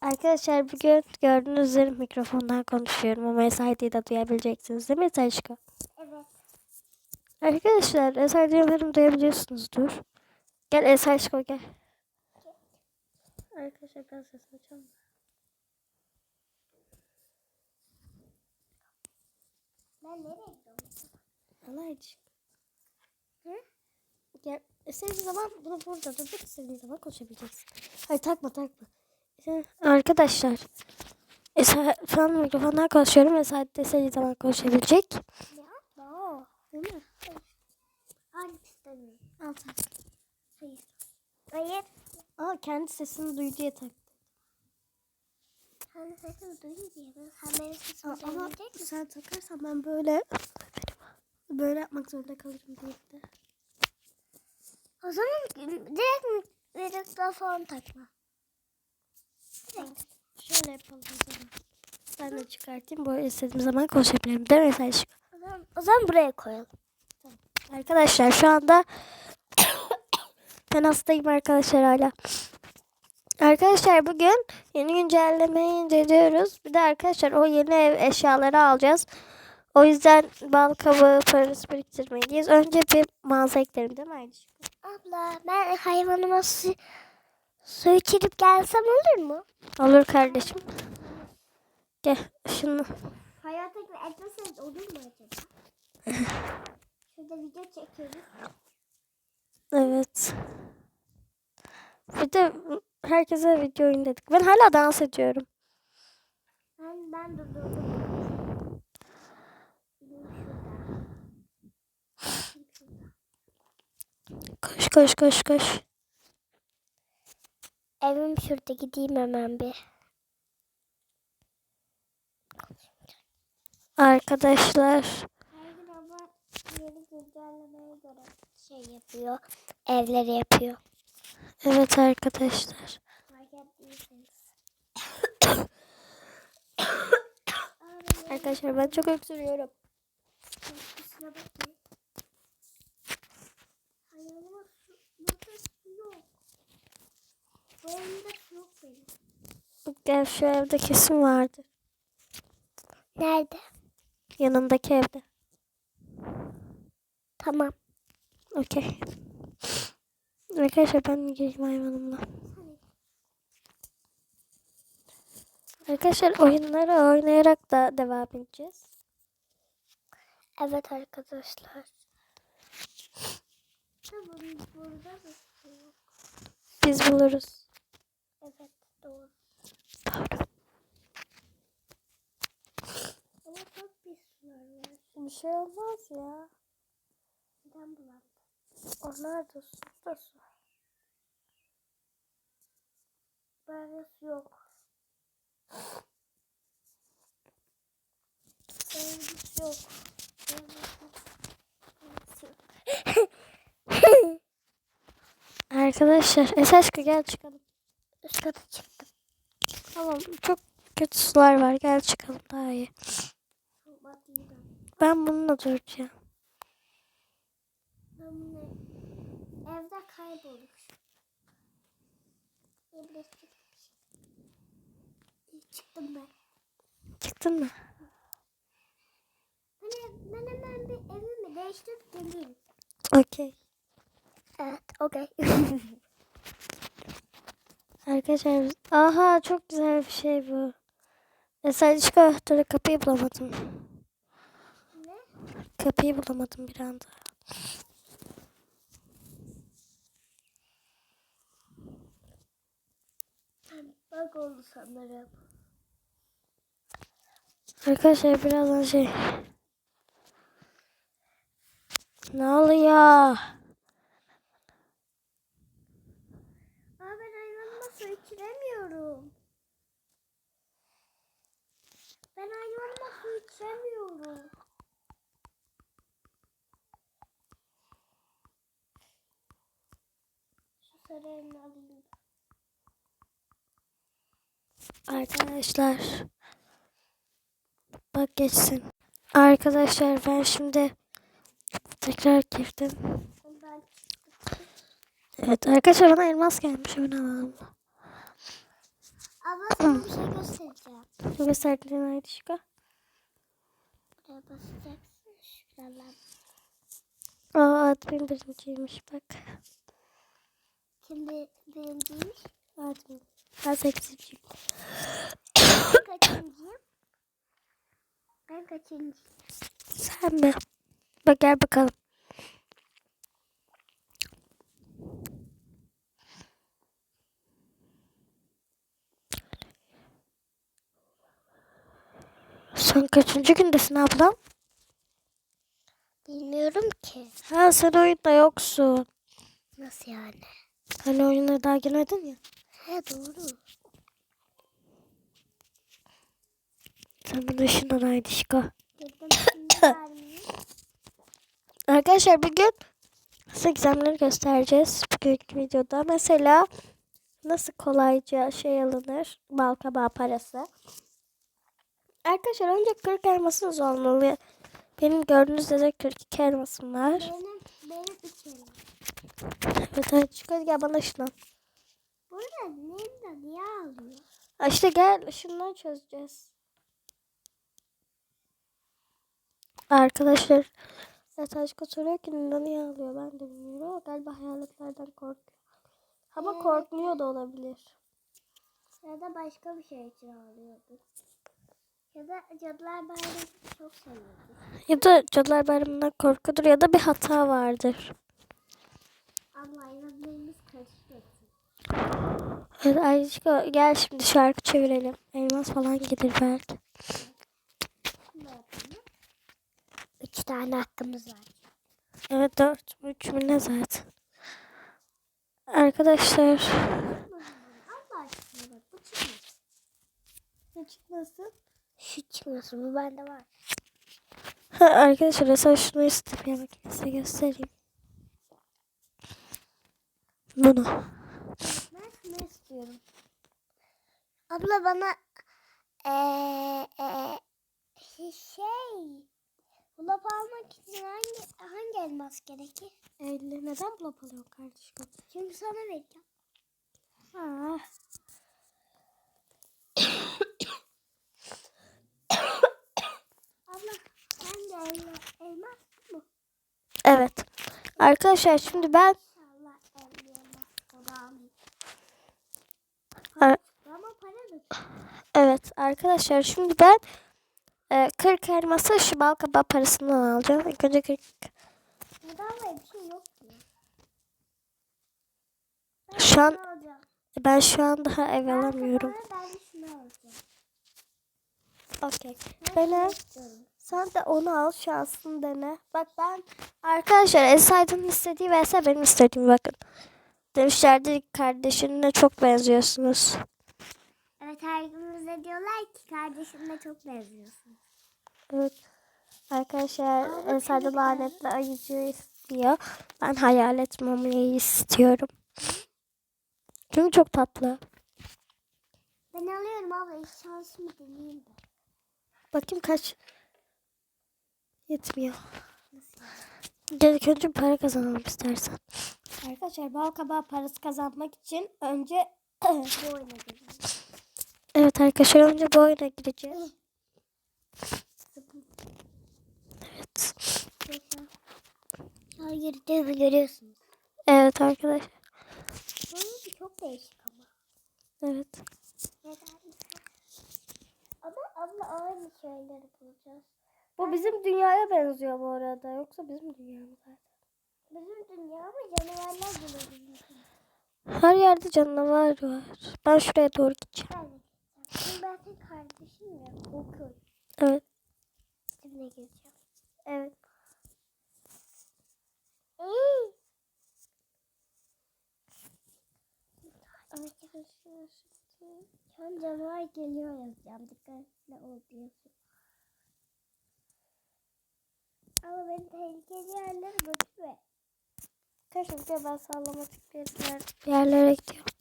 Arkadaşlar bugün gördüğünüz üzere mikrofondan konuşuyorum ama SID'yi de duyabileceksiniz değil mi Taşka? Evet. Arkadaşlar SID'yi umarım duyabiliyorsunuzdur. Gel Taşka gel. Arkadaşlar ben ses açalım. Ben nereye gidiyorum? İçin. Hı? Gel. İstediğin zaman bunu burada tutup istediğin zaman konuşabileceksin. Hayır takma takma. Arkadaşlar. Esa, şu an mikrofondan konuşuyorum. Esad de istediği zaman konuşabilecek. Hayır. Hayır. Hayır. Aa kendi sesini duydu diye taktı. Sen sesimi duyun diye sen benim sesimi duyabilecek misin? sen takarsan ben böyle böyle yapmak zorunda kalırım diye de. O zaman direkt mikrofon takma. Şöyle yapalım o zaman. Ben de çıkartayım. Böyle istediğim zaman konuşabilirim. Değil mi Selçuk? O zaman, o zaman buraya koyalım. Arkadaşlar şu anda ben hastayım arkadaşlar hala. Arkadaşlar bugün yeni güncellemeyi inceliyoruz. Bir de arkadaşlar o yeni ev eşyaları alacağız. O yüzden bal kabağı parası biriktirmeliyiz. Önce bir mağaza eklerim değil mi Ayşe? Abla ben hayvanıma su, içirip gelsem olur mu? Olur kardeşim. Gel şunu. Hayata etmeseniz olur mu acaba? Şurada video çekiyoruz. Evet. Bir de herkese video oyun dedik. Ben hala dans ediyorum. Ben, ben durdurdum. Koş koş koş koş. Evim şurada gideyim hemen bir. Arkadaşlar. Her gün ama yeni güncellemeye göre şey yapıyor. Evleri yapıyor. Evet arkadaşlar. Arkadaşlar ben çok öksürüyorum. Kusura bakmayın. Hayvanıma su, burada su yok. Bu evimde su yok benim. Gel şu evde kesin vardı. Nerede? Yanındaki evde. Tamam. Okey. Arkadaşlar ben gireyim hayvanımla. Arkadaşlar oyunları oynayarak da devam edeceğiz. Evet arkadaşlar. Tamam burada. Biz buluruz. Evet doğru. Doğru. Ama çok pis sular var. Bir şey olmaz ya. Neden bulandı? Onlar da su da su. Böyle su yok. Böyle su yok. Arkadaşlar Esaşka gel çıkalım. Üst kata çıktım. Tamam çok kötü sular var gel çıkalım daha iyi. Ben. Bununla duracağım. Evde kaybolduk. Çıktım ben. Çıktın mı? Ben, ben hemen bir evimi değiştirip geleyim. Okey. Evet, okey. Arkadaşlar aha çok güzel bir şey bu. Esaşka dur kapıyı bulamadım. ne? Kapıyı bulamadım bir anda. Bak oldu sanırım. Arkadaşlar birazdan şey. Ne oluyor? Aa ben hayvanıma su içiremiyorum. Ben hayvanıma su içiremiyorum. Şu sarı elini alayım. Arkadaşlar. Bak geçsin. Arkadaşlar ben şimdi tekrar girdim. Ben Evet arkadaşlar bana elmas gelmiş hemen alalım. Aa, sana bir şey göstereceğim. Ne gösterdin Aydışka? Buraya basacaksın. Şuralar. Aa admin birinciymiş bak. Şimdi birinciymiş. Admin. Ben sekizinciyim. Ben kaçıncıyım? Ben kaçıncıyım? Sen mi? Bak gel bakalım. Sen kaçıncı gündesin ablam? Bilmiyorum ki. Ha sen oyunda yoksun. Nasıl yani? Hani oyuna daha girmedin ya. He doğru. Sen bunu ışından vermeyeyim. Arkadaşlar bugün nasıl egzamları göstereceğiz bugünkü videoda. Mesela nasıl kolayca şey alınır bal kabağı parası. Arkadaşlar önce 40 elmasınız olmalı. Benim gördüğünüz üzere 42 elmasım var. Benim, benim üç elim. Evet hadi çık hadi gel bana ışınlan. Burada Linda niye ağlıyor? Ha İşte gel ışınlan çözeceğiz. Arkadaşlar evet aşkı soruyor ki Nina niye ağlıyor ben de bilmiyorum galiba hayaletlerden korkuyor. Ama Evet. korkmuyor da olabilir. Ya da başka bir şey için ağlıyordu. Ya da Cadılar Bayramı'nı çok seviyordu. Ya da Cadılar Bayramı'ndan korkudur ya da bir hata vardır. Abla hayvanlarımız karıştı. Evet Ayrıca gel şimdi şarkı çevirelim. Elmas falan gelir belki. Üç tane hakkımız var. Evet dört mü üç mü ne zaten. Arkadaşlar. Allah aşkına bak bu çıkmasın. Ne çıkmasın? Şu çıkmasın bu bende var. Ha, arkadaşlar mesela şunu istedim ya size göstereyim. Bunu. Ben şunu istiyorum. Abla bana eee eee şey Bulap almak için hangi hangi elmas gerekir? 50 neden bulap alıyor kardeşim? Çünkü sana vereceğim. Ha. Abla hangi elmas, elmas bu mu? Evet. Arkadaşlar şimdi ben. Ar- evet arkadaşlar şimdi ben e, 40 elması şu bal kabağı parasından alacağım. İlk önce 40 neden böyle bir şey yok ki? Ben Şu an- alacağım. ben şu an daha ev Ben alamıyorum. Ben şunu alacağım. Okey. Ben Dene. Sen de onu al şansını dene. Bak ben arkadaşlar Esayda'nın istediği vs benim istediğim bakın. Demişlerdi kardeşinle çok benziyorsunuz. Evet her gün bize diyorlar ki kardeşimle çok benziyorsun. Evet. Arkadaşlar bakın. lanetli ayıcı istiyor. Ben hayalet mumyayı istiyorum. Çünkü çok tatlı. Ben alıyorum abla şansımı deneyeyim de. Bakayım kaç. Yetmiyor. İlk önce para kazanalım istersen. Arkadaşlar bal kabağı parası kazanmak için önce Bu oyuna gireyim. evet arkadaşlar önce bu oyuna gireceğiz. Evet. An gireceğiz görüyorsunuz. Evet arkadaşlar. Bu çok değişik ama. Evet. Neden? Ama abla aynı şeyleri bulacağız. Bu bizim dünyaya benziyor bu arada. Yoksa bizim dünyamız zaten. Bizim dünya ama canavarlar bulabilir. Her yerde canavar var. Ben şuraya doğru gideceğim. Ben. Şimdi senin kardeşim ya. Okul. Evet. Şimdi gireceğim. Evet. Arkadaşlar an canavar geliyor yazacağım. Dikkatli ol diyorsun. Ama beni tehlikeli yerlere götürme. De ben bir yerlere gidiyorum.